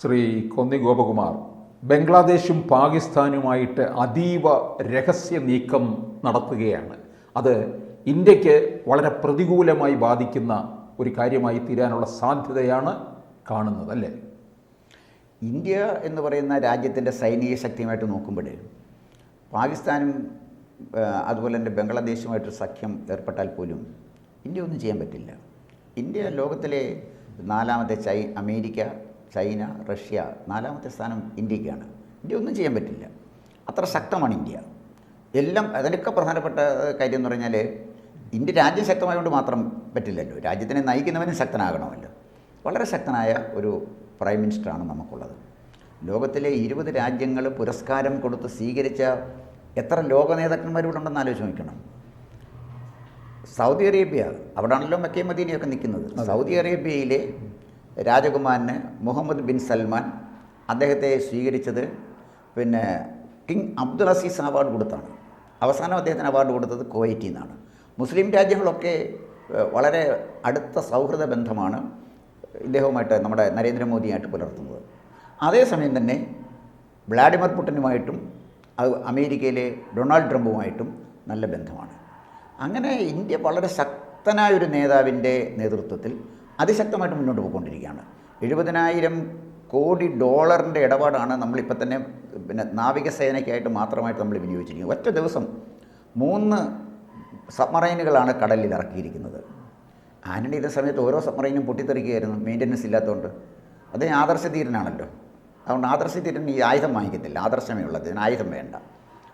ശ്രീ കൊന്നി ഗോപകുമാർ ബംഗ്ലാദേശും പാകിസ്ഥാനുമായിട്ട് അതീവ രഹസ്യ നീക്കം നടത്തുകയാണ്. അത് ഇന്ത്യയ്ക്ക് വളരെ പ്രതികൂലമായി ബാധിക്കുന്ന ഒരു കാര്യമായി തീരാനുള്ള സാധ്യതയാണ് കാണുന്നത് അല്ലേ? ഇന്ത്യ എന്ന് പറയുന്ന രാജ്യത്തിന്റെ സൈനിക ശക്തിയുമായിട്ട് നോക്കുമ്പോൾ പാകിസ്ഥാനും അതുപോലെ തന്നെ ബംഗ്ലാദേശുമായിട്ട് സഖ്യം ഏർപ്പെട്ടാൽ പോലും ഇന്ത്യ ഒന്നും ചെയ്യാൻ പറ്റില്ല. ഇന്ത്യ ലോകത്തിലെ നാലാമത്തെ ചൈ അമേരിക്ക ചൈന റഷ്യ നാലാമത്തെ സ്ഥാനം ഇന്ത്യക്കാണ്. ഇന്ത്യ ഒന്നും ചെയ്യാൻ പറ്റില്ല. അത്ര ശക്തമാണ് ഇന്ത്യ. എല്ലാം അതിനൊക്കെ പ്രധാനപ്പെട്ട കാര്യം എന്ന് പറഞ്ഞാൽ ഇന്ത്യ രാജ്യം ശക്തമായതുകൊണ്ട് മാത്രം പറ്റില്ലല്ലോ. രാജ്യത്തിനെ നയിക്കുന്നവനും ശക്തനാകണമല്ലോ. വളരെ ശക്തനായ ഒരു പ്രൈം മിനിസ്റ്ററാണ് നമുക്കുള്ളത്. ലോകത്തിലെ ഇരുപത് രാജ്യങ്ങൾ പുരസ്കാരം കൊടുത്ത് സ്വീകരിച്ച എത്ര ലോക നേതാക്കന്മാരിവിടുണ്ടെന്ന് ആലോചിച്ച് നോക്കണം. സൗദി അറേബ്യ അവിടാണല്ലോ മക്കേ മദീനയൊക്കെ നിൽക്കുന്നത്. സൗദി അറേബ്യയിലെ രാജകുമാരന് മുഹമ്മദ് ബിൻ സൽമാൻ അദ്ദേഹത്തെ സ്വീകരിച്ചത് പിന്നെ കിങ് അബ്ദുൾ അസീസ് അവാർഡ് കൊടുത്താണ്. അവസാനം അദ്ദേഹത്തിന് അവാർഡ് കൊടുത്തത് കുവൈറ്റിൽ നിന്നാണ്. മുസ്ലിം രാജ്യങ്ങളൊക്കെ വളരെ അടുത്ത സൗഹൃദ ബന്ധമാണ് ഇദ്ദേഹവുമായിട്ട് നമ്മുടെ നരേന്ദ്രമോദിയായിട്ട് പുലർത്തുന്നത്. അതേസമയം തന്നെ വ്ളാഡിമിർ പുടിനുമായിട്ടും അത് അമേരിക്കയിലെ ഡൊണാൾഡ് ട്രംപുമായിട്ടും നല്ല ബന്ധമാണ്. അങ്ങനെ ഇന്ത്യ വളരെ ശക്തനായ ഒരു നേതാവിന്റെ നേതൃത്വത്തിൽ അതിശക്തമായിട്ട് മുന്നോട്ട് പോയിക്കൊണ്ടിരിക്കുകയാണ്. എഴുപതിനായിരം കോടി ഡോളറിന്റെ ഇടപാടാണ് നമ്മളിപ്പോൾ തന്നെ പിന്നെ നാവികസേനയ്ക്കായിട്ട് മാത്രമായിട്ട് നമ്മൾ വിനിയോഗിച്ചിരിക്കുന്നത്. ഒറ്റ ദിവസം മൂന്ന് സബ്മറൈനുകളാണ് കടലിൽ ഇറക്കിയിരിക്കുന്നത്. ആന്റണി ഇതേ സമയത്ത് ഓരോ സബ്മറൈനും പൊട്ടിത്തെറിക്കുകയായിരുന്നു. മെയിന്റനൻസ് ഇല്ലാത്തതുകൊണ്ട്. അദ്ദേഹം ആദർശധീരനാണല്ലോ അതുകൊണ്ട് ആദർശധീരൻ ഈ ആയുധം വാങ്ങിക്കത്തില്ല. ആദർശമേ ഉള്ളത് ഇതിന് ആയുധം വേണ്ട.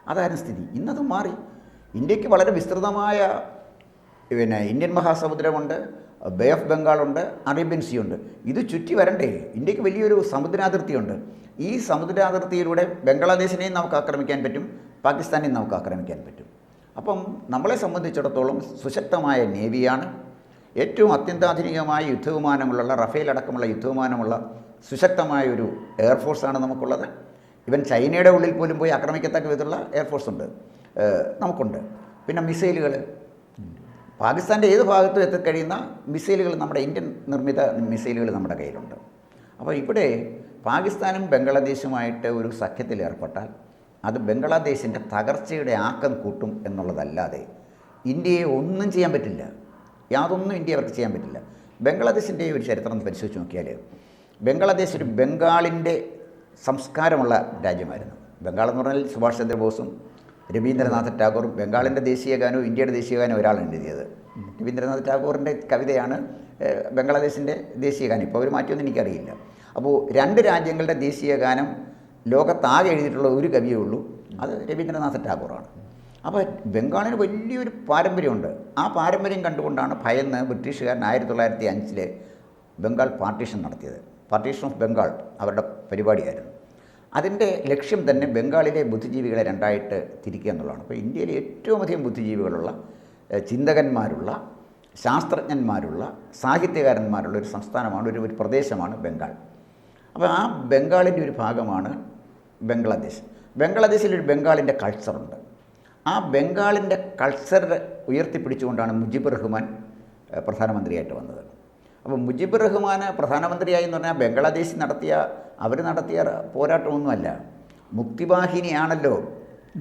അതായിരുന്നു സ്ഥിതി. ഇന്നതും മാറി. ഇന്ത്യയ്ക്ക് വളരെ വിസ്തൃതമായ പിന്നെ ഇന്ത്യൻ മഹാസമുദ്രമുണ്ട്. ബേ ഓഫ് ബംഗാളുണ്ട് അറേബ്യൻ സീ ഉണ്ട് ഇത് ചുറ്റി വരണ്ടേ? ഇന്ത്യയ്ക്ക് വലിയൊരു സമുദ്രാതിർത്തിയുണ്ട്. ഈ സമുദ്രാതിർത്തിയിലൂടെ ബംഗ്ലാദേശിനെയും നമുക്ക് ആക്രമിക്കാൻ പറ്റും പാകിസ്ഥാനെയും നമുക്ക് ആക്രമിക്കാൻ പറ്റും. അപ്പം നമ്മളെ സംബന്ധിച്ചിടത്തോളം സുശക്തമായ നേവിയാണ്. ഏറ്റവും അത്യന്താധുനികമായ യുദ്ധവിമാനങ്ങളുള്ള റഫേൽ അടക്കമുള്ള യുദ്ധവിമാനമുള്ള സുശക്തമായ ഒരു എയർഫോഴ്സാണ് നമുക്കുള്ളത്. ഇവൻ ചൈനയുടെ ഉള്ളിൽ പോലും പോയി ആക്രമിക്കത്തക്ക വിധമുള്ള എയർഫോഴ്സ് ഉണ്ട് നമുക്കുണ്ട്. പിന്നെ മിസൈലുകൾ പാകിസ്ഥാന്റെ ഏത് ഭാഗത്തും എത്തിക്കഴിയുന്ന മിസൈലുകൾ നമ്മുടെ ഇന്ത്യൻ നിർമ്മിത മിസൈലുകൾ നമ്മുടെ കയ്യിലുണ്ട്. അപ്പോൾ ഇവിടെ പാകിസ്ഥാനും ബംഗ്ലാദേശുമായിട്ട് ഒരു സഖ്യത്തിൽ ഏർപ്പെട്ടാൽ അത് ബംഗ്ലാദേശിന്റെ തകർച്ചയുടെ ആക്കം കൂട്ടും എന്നുള്ളതല്ലാതെ ഇന്ത്യയെ ഒന്നും ചെയ്യാൻ പറ്റില്ല. യാതൊന്നും ഇന്ത്യ അവർക്ക് ചെയ്യാൻ പറ്റില്ല. ബംഗ്ലാദേശിന്റെ ഒരു ചരിത്രം പരിശോധിച്ച് നോക്കിയാൽ ബംഗ്ലാദേശ് ഒരു ബംഗാളിന്റെ സംസ്കാരമുള്ള രാജ്യമായിരുന്നു. ബംഗാൾ എന്ന് പറഞ്ഞാൽ സുഭാഷ് ചന്ദ്രബോസും രവീന്ദ്രനാഥ് ടാഗോറും ബംഗാളിന്റെ ദേശീയ ഗാനവും ഇന്ത്യയുടെ ദേശീയ ഗാനവും ഒരാളാണ് എഴുതിയത്. രവീന്ദ്രനാഥ് ടാഗോറിന്റെ കവിതയാണ് ബംഗ്ലാദേശിന്റെ ദേശീയ ഗാനം. ഇപ്പോൾ അവർ മാറ്റിയൊന്നും എനിക്കറിയില്ല. അപ്പോൾ രണ്ട് രാജ്യങ്ങളുടെ ദേശീയ ഗാനം ലോകത്താകെ എഴുതിയിട്ടുള്ള ഒരു കവിയേ ഉള്ളൂ. അത് രവീന്ദ്രനാഥ് ടാഗോറാണ്. അപ്പോൾ ബംഗാളിന് വലിയൊരു പാരമ്പര്യമുണ്ട്. ആ പാരമ്പര്യം കണ്ടുകൊണ്ടാണ് ഭയന്ന് ബ്രിട്ടീഷുകാരൻ ആയിരത്തി തൊള്ളായിരത്തി അഞ്ചിൽ ബംഗാൾ പാർട്ടീഷൻ നടത്തിയത്. പാർട്ടീഷൻ ഓഫ് ബംഗാൾ അവരുടെ പരിപാടിയായിരുന്നു. അതിന്റെ ലക്ഷ്യം തന്നെ ബംഗാളിലെ ബുദ്ധിജീവികളെ രണ്ടായിട്ട് തിരിക്കുക എന്നുള്ളതാണ്. അപ്പോൾ ഇന്ത്യയിലെ ഏറ്റവും അധികം ബുദ്ധിജീവികളുള്ള ചിന്തകന്മാരുള്ള ശാസ്ത്രജ്ഞന്മാരുള്ള സാഹിത്യകാരന്മാരുള്ള ഒരു സംസ്ഥാനമാണ് ഒരു ഒരു പ്രദേശമാണ് ബംഗാൾ. അപ്പോൾ ആ ബംഗാളിന്റെ ഒരു ഭാഗമാണ് ബംഗ്ലാദേശ്. ബംഗ്ലാദേശിൽ ഒരു ബംഗാളിന്റെ കൾച്ചറുണ്ട്. ആ ബംഗാളിന്റെ കൾച്ചർ ഉയർത്തിപ്പിടിച്ചുകൊണ്ടാണ് മുജിബ് റഹ്മാൻ പ്രധാനമന്ത്രിയായിട്ട് വന്നത്. അപ്പോൾ മുജിബ് റഹ്മാൻ പ്രധാനമന്ത്രിയായി എന്ന് പറഞ്ഞാൽ ബംഗ്ലാദേശ് നടത്തിയ അവർ നടത്തിയ പോരാട്ടമൊന്നുമല്ല. മുക്തിവാഹിനിയാണല്ലോ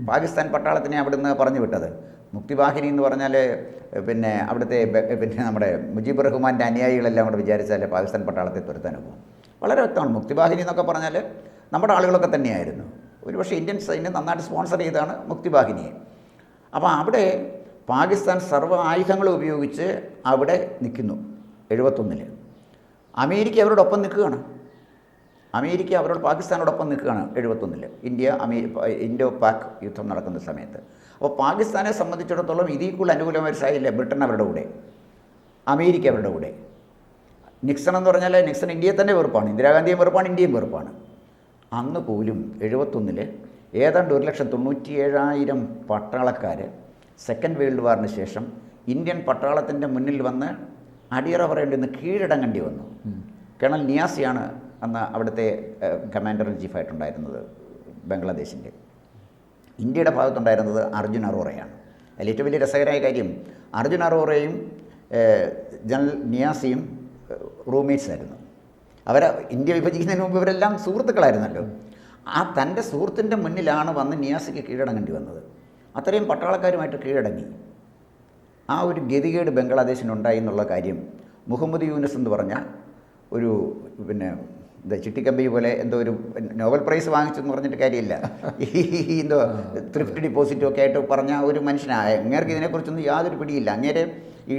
പാകിസ്ഥാൻ പട്ടാളത്തിനെ അവിടുന്ന് പറഞ്ഞു വിട്ടത്. മുക്തിവാഹിനി എന്ന് പറഞ്ഞാൽ പിന്നെ അവിടുത്തെ പിന്നെ നമ്മുടെ മുജീബ് റഹ്മാന്റെ അനുയായികളെല്ലാം കൂടെ വിചാരിച്ചാൽ പാകിസ്ഥാൻ പട്ടാളത്തെ തുരത്താൻ പോകും വളരെ വ്യക്തമാണ്. മുക്തിവാഹിനി എന്നൊക്കെ പറഞ്ഞാൽ നമ്മുടെ ആളുകളൊക്കെ തന്നെയായിരുന്നു. ഒരുപക്ഷെ ഇന്ത്യൻ സൈന്യം നന്നായിട്ട് സ്പോൺസർ ചെയ്താണ് മുക്തിവാഹിനിയെ. അപ്പോൾ അവിടെ പാകിസ്ഥാൻ സർവ ആയുധങ്ങൾ ഉപയോഗിച്ച് അവിടെ നിൽക്കുന്നു എഴുപത്തൊന്നിൽ അമേരിക്ക അവരോടൊപ്പം നിൽക്കുകയാണ്. അമേരിക്ക അവരോട് പാകിസ്ഥാനോടൊപ്പം നിൽക്കുകയാണ് എഴുപത്തൊന്നിൽ ഇന്ത്യ അമേ ഇൻഡോ പാക് യുദ്ധം നടക്കുന്ന സമയത്ത്. അപ്പോൾ പാകിസ്ഥാനെ സംബന്ധിച്ചിടത്തോളം ഇതിൽ കൂടുതൽ അനുകൂലമായ ഒരു സാഹചര്യം ബ്രിട്ടൻ അവരുടെ കൂടെ. അമേരിക്ക അവരുടെ കൂടെ. നിക്സൺ എന്ന് പറഞ്ഞാൽ നിക്സൺ ഇന്ത്യയെ തന്നെ വെറുപ്പാണ്. ഇന്ദിരാഗാന്ധിയും വെറുപ്പാണ്. ഇന്ത്യയും വെറുപ്പാണ്. അന്ന് പോലും എഴുപത്തൊന്നിൽ ഏതാണ്ട് ഒരു ലക്ഷം തൊണ്ണൂറ്റി ഏഴായിരം പട്ടാളക്കാർ സെക്കൻഡ് വേൾഡ് വാറിന് ശേഷം ഇന്ത്യൻ പട്ടാളത്തിന്റെ മുന്നിൽ വന്ന് അടിയറ പറയേണ്ടി കീഴടങ്ങേണ്ടി വന്നു. കേണൽ നിയാസിയാണ് അന്ന് അവിടുത്തെ കമാൻഡർ ഇൻ ചീഫായിട്ടുണ്ടായിരുന്നത് ബംഗ്ലാദേശിന്റെ. ഇന്ത്യയുടെ ഭാഗത്തുണ്ടായിരുന്നത് അർജുൻ അറോറയാണ്. അതിൽ ഏറ്റവും വലിയ രസകരമായ കാര്യം അർജുൻ അറോറയും ജനറൽ നിയാസിയും റൂംമേറ്റ്സ് ആയിരുന്നു. അവർ ഇന്ത്യ വിഭജിക്കുന്നതിന് മുമ്പ് ഇവരെല്ലാം സുഹൃത്തുക്കളായിരുന്നല്ലോ. ആ തന്റെ സുഹൃത്തിന്റെ മുന്നിലാണ് വന്ന് നിയാസിക്ക് കീഴടങ്ങേണ്ടി വന്നത്. അത്രയും പട്ടാളക്കാരുമായിട്ട് കീഴടങ്ങി. ആ ഒരു ഗതികേട് ബംഗ്ലാദേശിനുണ്ടായി എന്നുള്ള കാര്യം മുഹമ്മദ് യൂനസ് എന്ന് പറഞ്ഞ ഒരു പിന്നെ ചിട്ടിക്കമ്പി പോലെ എന്തോ ഒരു നോബൽ പ്രൈസ് വാങ്ങിച്ചെന്ന് പറഞ്ഞിട്ട് കാര്യമില്ല. ഈ എന്തോ ത്രിഫ്റ്റ് ഡിപ്പോസിറ്റും ഒക്കെ ആയിട്ട് പറഞ്ഞ ഒരു മനുഷ്യനായ അങ്ങേർക്ക് ഇതിനെക്കുറിച്ചൊന്നും യാതൊരു പിടിയില്ല. അങ്ങേരെ ഈ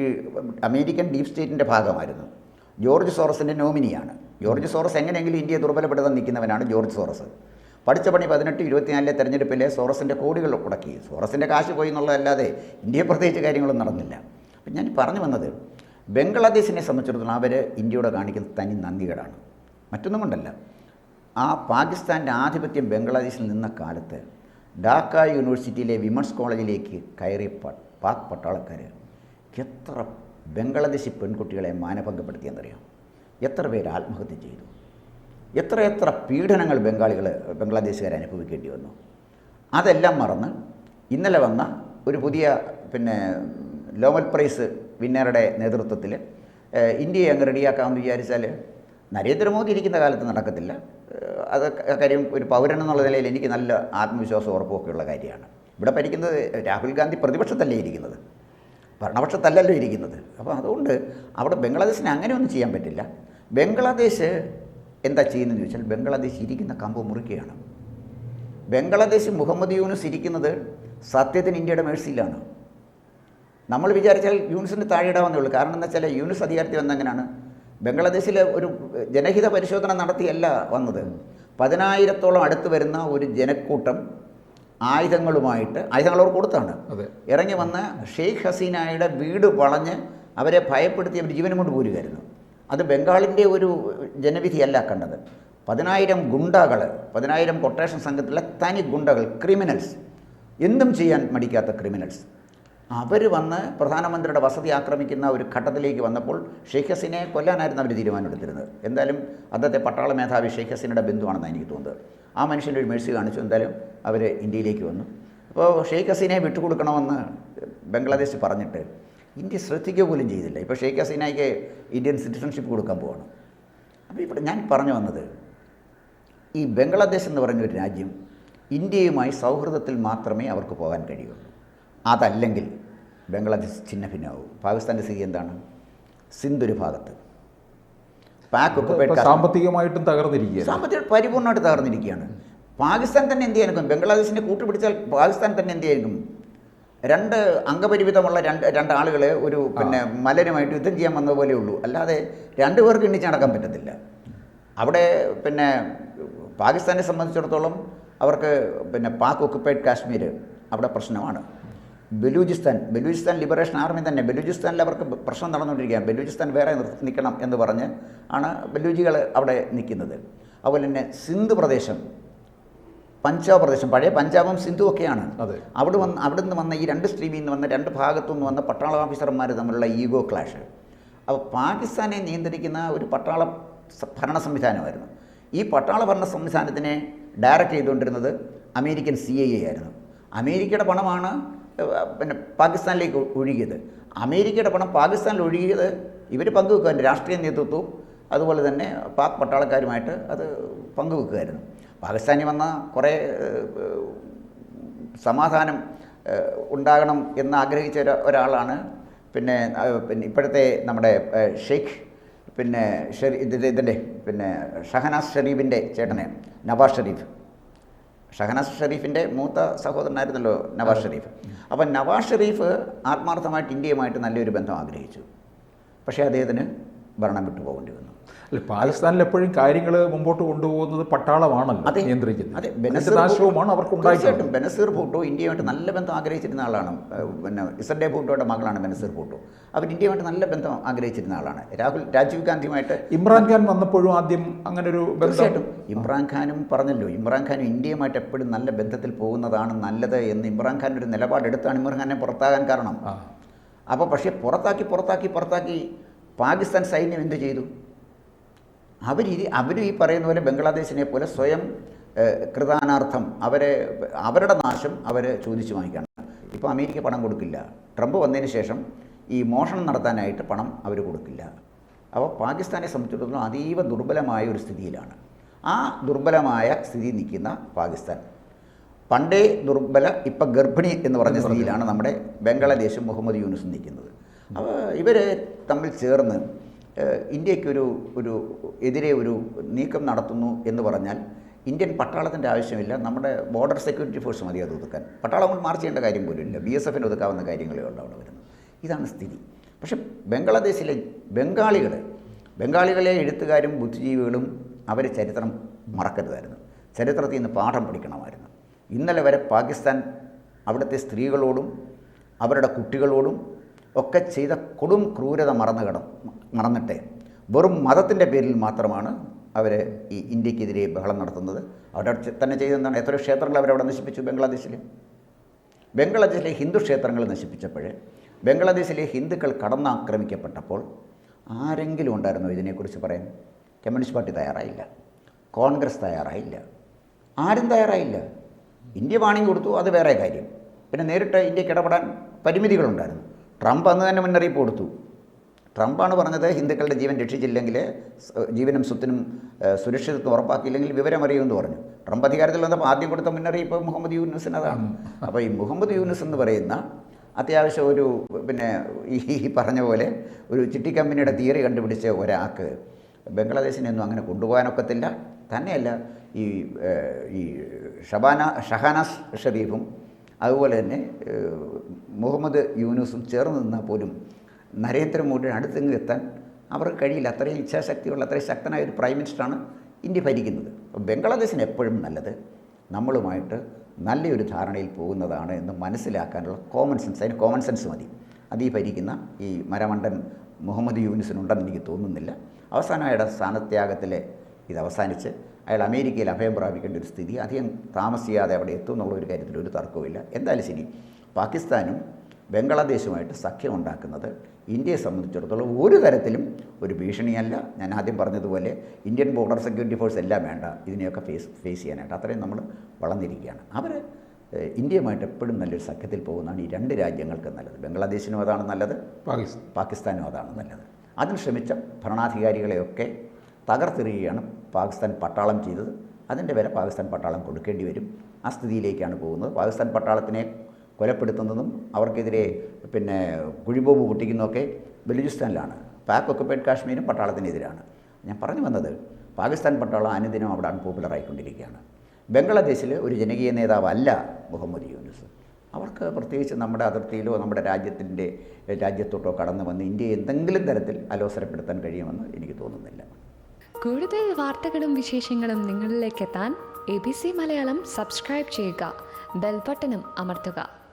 അമേരിക്കൻ ഡീപ് സ്റ്റേറ്റിന്റെ ഭാഗമായിരുന്നു. ജോർജ് സോറസിന്റെ നോമിനിയാണ്. ജോർജ് സോറസ് എങ്ങനെയെങ്കിലും ഇന്ത്യയെ ദുർബലപ്പെടുത്താൻ നിൽക്കുന്നവനാണ് ജോർജ് സോറസ്. പഠിച്ച പണി പതിനെട്ട് ഇരുപത്തിനാലിലെ തെരഞ്ഞെടുപ്പിലെ സോറസിന്റെ കോടികൾ മുടക്കി. സോറസിന്റെ കാശ് പോയി എന്നുള്ളതല്ലാതെ ഇന്ത്യയെ പ്രത്യേകിച്ച് കാര്യങ്ങളൊന്നും നടന്നില്ല. അപ്പം ഞാൻ പറഞ്ഞു വന്നത് ബംഗ്ലാദേശിനെ സംബന്ധിച്ചിടത്തോളം അവർ ഇന്ത്യയോട് കാണിക്കുന്ന തനി നന്ദികേടാണ്. മറ്റൊന്നും കൊണ്ടല്ല ആ പാകിസ്ഥാന്റെ ആധിപത്യം ബംഗ്ലാദേശിൽ നിന്ന കാലത്ത് ഡാക്ക യൂണിവേഴ്സിറ്റിയിലെ വിമൻസ് കോളേജിലേക്ക് കയറിയ പാക് പട്ടാളക്കാർ എത്ര ബംഗ്ലാദേശി പെൺകുട്ടികളെ മാനഭംഗപ്പെടുത്തിയെന്നറിയാം എത്ര പേര് ആത്മഹത്യ ചെയ്തു? എത്രയെത്ര പീഡനങ്ങൾ ബംഗാളികൾ ബംഗ്ലാദേശുകാർ അനുഭവിക്കേണ്ടി വന്നു? അതെല്ലാം മറന്ന് ഇന്നലെ വന്ന ഒരു പുതിയ പിന്നെ നോബൽ പ്രൈസ് വിന്നറുടെ നേതൃത്വത്തിൽ ഇന്ത്യയെ അങ്ങ് റെഡിയാക്കാമെന്ന് വിചാരിച്ചാൽ നരേന്ദ്രമോദി ഇരിക്കുന്ന കാലത്ത് നടക്കത്തില്ല. അത് കാര്യം ഒരു പൗരൻ എന്നുള്ള നിലയിൽ എനിക്ക് നല്ല ആത്മവിശ്വാസം ഉറപ്പുമൊക്കെയുള്ള കാര്യമാണ്. ഇവിടെ ഭരിക്കുന്നത് രാഹുൽ ഗാന്ധി പ്രതിപക്ഷത്തല്ലേ ഇരിക്കുന്നത്? ഭരണപക്ഷത്തല്ലല്ലോ ഇരിക്കുന്നത്. അപ്പോൾ അതുകൊണ്ട് അവിടെ ബംഗ്ലാദേശിന് അങ്ങനെയൊന്നും ചെയ്യാൻ പറ്റില്ല. ബംഗ്ലാദേശ് എന്താ ചെയ്യുന്നതെന്ന് ചോദിച്ചാൽ ബംഗ്ലാദേശ് ഇരിക്കുന്ന കമ്പ് മുറിക്കുകയാണ് ബംഗ്ലാദേശ് മുഹമ്മദ് യൂനുസ് ഇരിക്കുന്നത് സത്യത്തിന് ഇന്ത്യയുടെ മേഴ്സിയിലാണ്. നമ്മൾ വിചാരിച്ചാൽ യൂനുസിന് താഴെ ഇടാവുന്നേ ഉള്ളൂ. കാരണം എന്താ വെച്ചാൽ യൂനുസ് അധികാരത്തിൽ വന്ന ബംഗ്ലാദേശിലെ ഒരു ജനഹിത പരിശോധന നടത്തിയല്ല വന്നത്. പതിനായിരത്തോളം അടുത്ത് വരുന്ന ഒരു ജനക്കൂട്ടം ആയുധങ്ങളുമായിട്ട് ആയുധങ്ങൾ അവർ കൊടുത്താണ്. ഇറങ്ങി വന്ന് ഷെയ്ഖ് ഹസീനായുടെ വീട് വളഞ്ഞ് അവരെ ഭയപ്പെടുത്തി അവർ ജീവനും കൊണ്ട് പോരുകയായിരുന്നു. അത് ബംഗാളിന്റെ ഒരു ജനവിധിയല്ല കണ്ടത്. പതിനായിരം ഗുണ്ടകൾ പതിനായിരം കൊട്ടേഷൻ സംഘത്തിലെ തനി ഗുണ്ടകൾ ക്രിമിനൽസ് എന്തും ചെയ്യാൻ മടിക്കാത്ത ക്രിമിനൽസ്. അവർ വന്ന് പ്രധാനമന്ത്രിയുടെ വസതി ആക്രമിക്കുന്ന ഒരു ഘട്ടത്തിലേക്ക് വന്നപ്പോൾ ഷെയ്ഖ് ഹസീനെ കൊല്ലാനായിരുന്നു അവർ തീരുമാനമെടുത്തിരുന്നത്. എന്തായാലും അന്നത്തെ പട്ടാള മേധാവി ഷെയ്ഖ് ഹസീനയുടെ ബന്ധുവാണെന്ന് എനിക്ക് തോന്നുന്നത്. ആ മനുഷ്യന്റെ ഒരു മേഴ്സി കാണിച്ചു. എന്തായാലും അവർ ഇന്ത്യയിലേക്ക് വന്നു. അപ്പോൾ ഷെയ്ഖ് ഹസീനയെ വിട്ടുകൊടുക്കണമെന്ന് ബംഗ്ലാദേശ് പറഞ്ഞിട്ട് ഇന്ത്യ ശ്രദ്ധിക്കുക പോലും ചെയ്തില്ല. ഇപ്പോൾ ഷെയ്ഖ് ഹസീനയ്ക്ക് ഇന്ത്യൻ സിറ്റിസൺഷിപ്പ് കൊടുക്കാൻ പോവാണ്. അപ്പോൾ ഇവിടെ ഞാൻ പറഞ്ഞു വന്നത് ഈ ബംഗ്ലാദേശ് എന്ന് പറഞ്ഞ ഒരു രാജ്യം ഇന്ത്യയുമായി സൗഹൃദത്തിൽ മാത്രമേ അവർക്ക് പോകാൻ കഴിയുള്ളൂ. അതല്ലെങ്കിൽ ബംഗ്ലാദേശ് ഛിന്ന ഭിന്നമാവും പാകിസ്ഥാന്റെ സ്ഥിതി എന്താണ്? സിന്ധ് ഒരു ഭാഗത്ത്. പാക് സാമ്പത്തികമായിട്ടും തകർന്നിരിക്കുകയാണ്. സാമ്പത്തിക പരിപൂർണമായിട്ട് തകർന്നിരിക്കുകയാണ്. പാകിസ്ഥാൻ തന്നെ എന്ത് ചെയ്യാനും ബംഗ്ലാദേശിനെ കൂട്ടുപിടിച്ചാൽ പാകിസ്ഥാൻ തന്നെ എന്ത് ചെയ്യാനും രണ്ട് അംഗപരിമിതമുള്ള രണ്ട് രണ്ട് ആളുകളെ ഒരു പിന്നെ മലരുമായിട്ട് യുദ്ധം ചെയ്യാൻ വന്ന പോലെ ഉള്ളൂ. അല്ലാതെ രണ്ടു പേർക്ക് എണ്ണിച്ച് നടക്കാൻ പറ്റത്തില്ല. അവിടെ പിന്നെ പാകിസ്ഥാനെ സംബന്ധിച്ചിടത്തോളം അവർക്ക് പിന്നെ പാക് ഒക്കുപ്പൈഡ് കാശ്മീർ അവിടെ പ്രശ്നമാണ്. ബലൂചിസ്ഥാൻ ബലൂചിസ്ഥാൻ ലിബറേഷൻ ആർമി തന്നെ ബലൂചിസ്ഥാനിൽ അവർക്ക് പ്രശ്നം നടന്നുകൊണ്ടിരിക്കുകയാണ്. ബലൂചിസ്ഥാൻ വേറെ നിൽക്കണം എന്ന് പറഞ്ഞ് ആണ് ബലൂജികൾ അവിടെ നിൽക്കുന്നത്. അതുപോലെ തന്നെ സിന്ധു പ്രദേശം പഞ്ചാബ് പ്രദേശം പഴയ പഞ്ചാബും സിന്ധുവും ഒക്കെയാണ്. അതെ. അവിടെ വന്ന് അവിടെ നിന്ന് വന്ന ഈ രണ്ട് സ്ട്രീമിൽ നിന്ന് വന്ന രണ്ട് ഭാഗത്തു നിന്ന് വന്ന പട്ടാള ഓഫീസർമാർ തമ്മിലുള്ള ഈഗോ ക്ലാഷ് അപ്പോൾ പാകിസ്ഥാനെ നിയന്ത്രിക്കുന്ന ഒരു പട്ടാള ഭരണ സംവിധാനമായിരുന്നു. ഈ പട്ടാള ഭരണ സംവിധാനത്തിനെ ഡയറക്റ്റ് ചെയ്തുകൊണ്ടിരുന്നത് അമേരിക്കൻ സി ഐ എ ആയിരുന്നു. അമേരിക്കയുടെ പണമാണ് പിന്നെ പാകിസ്ഥാനിലേക്ക് ഒഴുകിയത്. അമേരിക്കയുടെ പണം പാകിസ്ഥാനിൽ ഒഴുകിയത് ഇവർ പങ്കുവെക്കുമായിരുന്നു രാഷ്ട്രീയ നേതൃത്വവും അതുപോലെ തന്നെ പാക് പട്ടാളക്കാരുമായിട്ട് അത് പങ്കുവെക്കുമായിരുന്നു പാകിസ്ഥാനിൽ വന്ന കുറേ സമാധാനം ഉണ്ടാകണം എന്ന് ആഗ്രഹിച്ച ഒരാളാണ്. പിന്നെ പിന്നെ ഇപ്പോഴത്തെ നമ്മുടെ ഷെയ്ഖ് പിന്നെ ഷെരീ ഇതിന്റെ പിന്നെ ഷഹനാസ് ഷെരീഫിന്റെ ചേട്ടനെ നവാസ് ഷെരീഫ്. ഷഹനാസ് ഷെരീഫിന്റെ മൂത്ത സഹോദരനായിരുന്നല്ലോ നവാസ് ഷെരീഫ്. അപ്പം നവാസ് ഷെരീഫ് ആത്മാർത്ഥമായിട്ട് ഇന്ത്യയുമായിട്ട് നല്ലൊരു ബന്ധം ആഗ്രഹിച്ചു. പക്ഷേ അദ്ദേഹത്തിന് ഭരണം വിട്ടു പോകേണ്ടി വന്നു. അല്ല പാകിസ്ഥാനിൽ എപ്പോഴും കാര്യങ്ങൾ മുമ്പോട്ട് കൊണ്ടുപോകുന്നത് പട്ടാളമാണല്ലോ നിയന്ത്രിക്കുന്നത്. അതെ. അതിന്റെ അവർക്ക് തീർച്ചയായിട്ടും. ബനസീർ ഭൂട്ടോ ഇന്ത്യയുമായിട്ട് നല്ല ബന്ധം ആഗ്രഹിച്ചിരുന്ന ആളാണ്. പിന്നെ ഇസഡേ ഭൂട്ടോയുടെ മകളാണ് ബനസീർ ഭൂട്ടോ. അവർ ഇന്ത്യയുമായിട്ട് നല്ല ബന്ധം ആഗ്രഹിച്ചിരുന്ന ആളാണ്. രാഹുൽ രാജീവ് ഗാന്ധിയുമായിട്ട് ഇമ്രാൻഖാൻ വന്നപ്പോഴും ആദ്യം അങ്ങനെ ഒരു തീർച്ചയായിട്ടും. ഇമ്രാൻഖാനും പറഞ്ഞല്ലോ ഇമ്രാൻഖാനും ഇന്ത്യയുമായിട്ട് എപ്പോഴും നല്ല ബന്ധത്തിൽ പോകുന്നതാണ് നല്ലത് എന്ന് ഇമ്രാൻഖാൻ ഒരു നിലപാടെടുത്താണ് ഇമ്രാൻഖാനെ പുറത്താകാൻ കാരണം. അപ്പോൾ പക്ഷേ പുറത്താക്കി പുറത്താക്കി പുറത്താക്കി പാകിസ്ഥാൻ സൈന്യം എന്ത് ചെയ്തു? അവർ അവർ ഈ പറയുന്ന പോലെ ബംഗ്ലാദേശിനെ പോലെ സ്വയം കൃതാനാർത്ഥം അവരെ അവരുടെ നാശം അവർ ചോദിച്ചു വാങ്ങിക്കണം. ഇപ്പോൾ അമേരിക്ക പണം കൊടുക്കില്ല. ട്രംപ് വന്നതിന് ശേഷം ഈ മോഷണം നടത്താനായിട്ട് പണം അവർ കൊടുക്കില്ല. അപ്പോൾ പാകിസ്ഥാനെ സംബന്ധിച്ചിടത്തോളം അതീവ ദുർബലമായ ഒരു സ്ഥിതിയിലാണ്. ആ ദുർബലമായ സ്ഥിതി നിൽക്കുന്ന പാകിസ്ഥാൻ. പണ്ടേ ദുർബല ഇപ്പം ഗർഭിണി എന്ന് പറഞ്ഞ സ്ഥിതിയിലാണ് നമ്മുടെ ബംഗ്ലാദേശും മുഹമ്മദ് യൂനുസും നിൽക്കുന്നത്. അപ്പോൾ ഇവർ തമ്മിൽ ചേർന്ന് ഇന്ത്യക്കൊരു ഒരു എതിരെ ഒരു നീക്കം നടത്തുന്നു എന്ന് പറഞ്ഞാൽ ഇന്ത്യൻ പട്ടാളത്തിന്റെ ആവശ്യമില്ല. നമ്മുടെ ബോർഡർ സെക്യൂരിറ്റി ഫോഴ്സ് മതി അത് ഒതുക്കാൻ. പട്ടാളം കൊണ്ട് മാർച്ച് ചെയ്യേണ്ട കാര്യം പോലും ഇല്ല. ബി എസ് എഫിന് ഒതുക്കാവുന്ന കാര്യങ്ങളേ ഉള്ളൂ അവിടെ വരുന്നത്. ഇതാണ് സ്ഥിതി. പക്ഷേ ബംഗ്ലാദേശിലെ ബംഗാളികൾ ബംഗാളികളെ എഴുത്തുകാരും ബുദ്ധിജീവികളും അവരെ ചരിത്രം മറക്കരുതായിരുന്നു. ചരിത്രത്തിൽ നിന്ന് പാഠം പഠിക്കണമായിരുന്നു. ഇന്നലെ വരെ പാകിസ്ഥാൻ അവിടുത്തെ സ്ത്രീകളോടും അവരുടെ കുട്ടികളോടും ഒക്കെ ചെയ്ത കൊടും ക്രൂരത മറന്നു കിട മറന്നിട്ട് വെറും മതത്തിന്റെ പേരിൽ മാത്രമാണ് അവർ ഈ ഇന്ത്യക്കെതിരെ ബഹളം നടത്തുന്നത്. അവിടെ തന്നെ ചെയ്തെന്താണ്? എത്ര ക്ഷേത്രങ്ങൾ അവരവിടെ നശിപ്പിച്ചു ബംഗ്ലാദേശിൽ. ബംഗ്ലാദേശിലെ ഹിന്ദു ക്ഷേത്രങ്ങൾ നശിപ്പിച്ചപ്പോൾ ബംഗ്ലാദേശിലെ ഹിന്ദുക്കൾ കടന്നാക്രമിക്കപ്പെട്ടപ്പോൾ ആരെങ്കിലും ഉണ്ടായിരുന്നോ ഇതിനെക്കുറിച്ച് പറയാൻ? കമ്മ്യൂണിസ്റ്റ് പാർട്ടി തയ്യാറായില്ല. കോൺഗ്രസ് തയ്യാറായില്ല. ആരും തയ്യാറായില്ല. ഇന്ത്യ വാണിംഗ് കൊടുത്തു അത് വേറെ കാര്യം. പിന്നെ നേരിട്ട് ഇന്ത്യയ്ക്ക് ഇടപെടാൻ പരിമിതികളുണ്ടായിരുന്നു. ട്രംപ് അന്ന് തന്നെ മുന്നറിയിപ്പ് കൊടുത്തു. ട്രംപാണ് പറഞ്ഞത് ഹിന്ദുക്കളുടെ ജീവൻ രക്ഷിച്ചില്ലെങ്കിൽ ജീവനും സ്വത്തിനും സുരക്ഷിതത്വം ഉറപ്പാക്കിയില്ലെങ്കിൽ വിവരം അറിയുമെന്ന് പറഞ്ഞു. ട്രംപ് അധികാരത്തിൽ വന്നപ്പോൾ ആദ്യം കൊടുത്ത മുന്നറിയിപ്പ് മുഹമ്മദ് യൂനുസിന് അതാണ്. അപ്പോൾ ഈ മുഹമ്മദ് യൂനുസ് എന്ന് പറയുന്ന അത്യാവശ്യം ഒരു പിന്നെ ഈ പറഞ്ഞ പോലെ ഒരു ചിട്ടി കമ്പനിയുടെ തിയറി കണ്ടുപിടിച്ച ഒരാൾക്ക് ബംഗ്ലാദേശിനെ ഒന്നും അങ്ങനെ കൊണ്ടുപോകാനൊക്കത്തില്ല. തന്നെയല്ല ഈ ഈ ഷബാന ഷഹാനാസ് ഷരീഫും അതുപോലെ തന്നെ മുഹമ്മദ് യൂനുസും ചേർന്ന് നിന്നാൽ പോലും നരേന്ദ്രമോദിയുടെ അടുത്തെങ്കിലും എത്താൻ അവർക്ക് കഴിയില്ല. അത്രയും ഇച്ഛാശക്തിയുള്ള അത്രയും ശക്തനായ ഒരു പ്രൈം മിനിസ്റ്ററാണ് ഇന്ത്യ ഭരിക്കുന്നത്. അപ്പോൾ ബംഗ്ലാദേശിന് എപ്പോഴും നല്ലത് നമ്മളുമായിട്ട് നല്ലൊരു ധാരണയിൽ പോകുന്നതാണ് എന്ന് മനസ്സിലാക്കാനുള്ള കോമൺ സെൻസ് അതിന് കോമൺ സെൻസ് മതി. അത് ഈ ഭരിക്കുന്ന ഈ മരമണ്ടൻ മുഹമ്മദ് യൂനിസിനുണ്ടെന്ന് എനിക്ക് തോന്നുന്നില്ല. അവസാനം അയാളുടെ സ്ഥാനത്യാഗത്തിലെ ഇത് അവസാനിച്ച് അയാൾ അമേരിക്കയിൽ അഭയം പ്രാപിക്കേണ്ട ഒരു സ്ഥിതി അധികം താമസിയാതെ അവിടെ എത്തും എന്നുള്ള ഒരു കാര്യത്തിൽ ഒരു തർക്കവുമില്ല. എന്തായാലും ശരി പാകിസ്ഥാനും ബംഗ്ലാദേശുമായിട്ട് സഖ്യം ഉണ്ടാക്കുന്നത് ഇന്ത്യയെ സംബന്ധിച്ചിടത്തോളം ഒരു തരത്തിലും ഒരു ഭീഷണിയല്ല. ഞാൻ ആദ്യം പറഞ്ഞതുപോലെ ഇന്ത്യൻ ബോർഡർ സെക്യൂരിറ്റി ഫോഴ്സ് എല്ലാം വേണ്ട ഇതിനെയൊക്കെ ഫേസ് ഫേസ് ചെയ്യാനായിട്ട്. അത്രയും നമ്മൾ വളർന്നിരിക്കുകയാണ്. അവർ ഇന്ത്യയുമായിട്ട് എപ്പോഴും നല്ലൊരു സഖ്യത്തിൽ പോകുന്നതാണ് ഈ രണ്ട് രാജ്യങ്ങൾക്ക് നല്ലത്. ബംഗ്ലാദേശിനും അതാണ് നല്ലത് പാകിസ്ഥാനും അതാണ് നല്ലത്. അതിന് ശ്രമിച്ച ഭരണാധികാരികളെയൊക്കെ തകർത്തെറിയുകയാണ് പാകിസ്ഥാൻ പട്ടാളം ചെയ്തത്. അതിന്റെ വില പാകിസ്ഥാൻ പട്ടാളം കൊടുക്കേണ്ടി വരും. ആ സ്ഥിതിയിലേക്കാണ് പോകുന്നത്. പാകിസ്ഥാൻ പട്ടാളത്തിനെ കൊലപ്പെടുത്തുന്നതും അവർക്കെതിരെ പിന്നെ കുഴിബോംബ് പൊട്ടിക്കുന്നതൊക്കെ ബലൂചിസ്ഥാനിലാണ്. പാക് ഒക്കുപ്പൈഡ് കാശ്മീരും പട്ടാളത്തിനെതിരാണ്. ഞാൻ പറഞ്ഞു വന്നത് പാകിസ്ഥാൻ പട്ടാളം അനുദിനം അവിടെ അൺപോപ്പുലർ ആയിക്കൊണ്ടിരിക്കുകയാണ് ബംഗ്ലാദേശിൽ ഒരു ജനകീയ നേതാവല്ല മുഹമ്മദ് യൂനുസ്. അവർക്ക് പ്രത്യേകിച്ച് നമ്മുടെ അതിർത്തിയിലോ നമ്മുടെ രാജ്യത്തിന്റെ രാജ്യത്തോട്ടോ കടന്നു വന്ന് ഇന്ത്യയെ എന്തെങ്കിലും തരത്തിൽ അലോസരപ്പെടുത്താൻ കഴിയുമെന്ന് എനിക്ക് തോന്നുന്നില്ല. കൂടുതൽ വാർത്തകളും വിശേഷങ്ങളും നിങ്ങളിലേക്ക് എത്താൻ A B C Malayalam subscribe ചെയ്യുക. ബെൽബട്ടനും അമർത്തുക.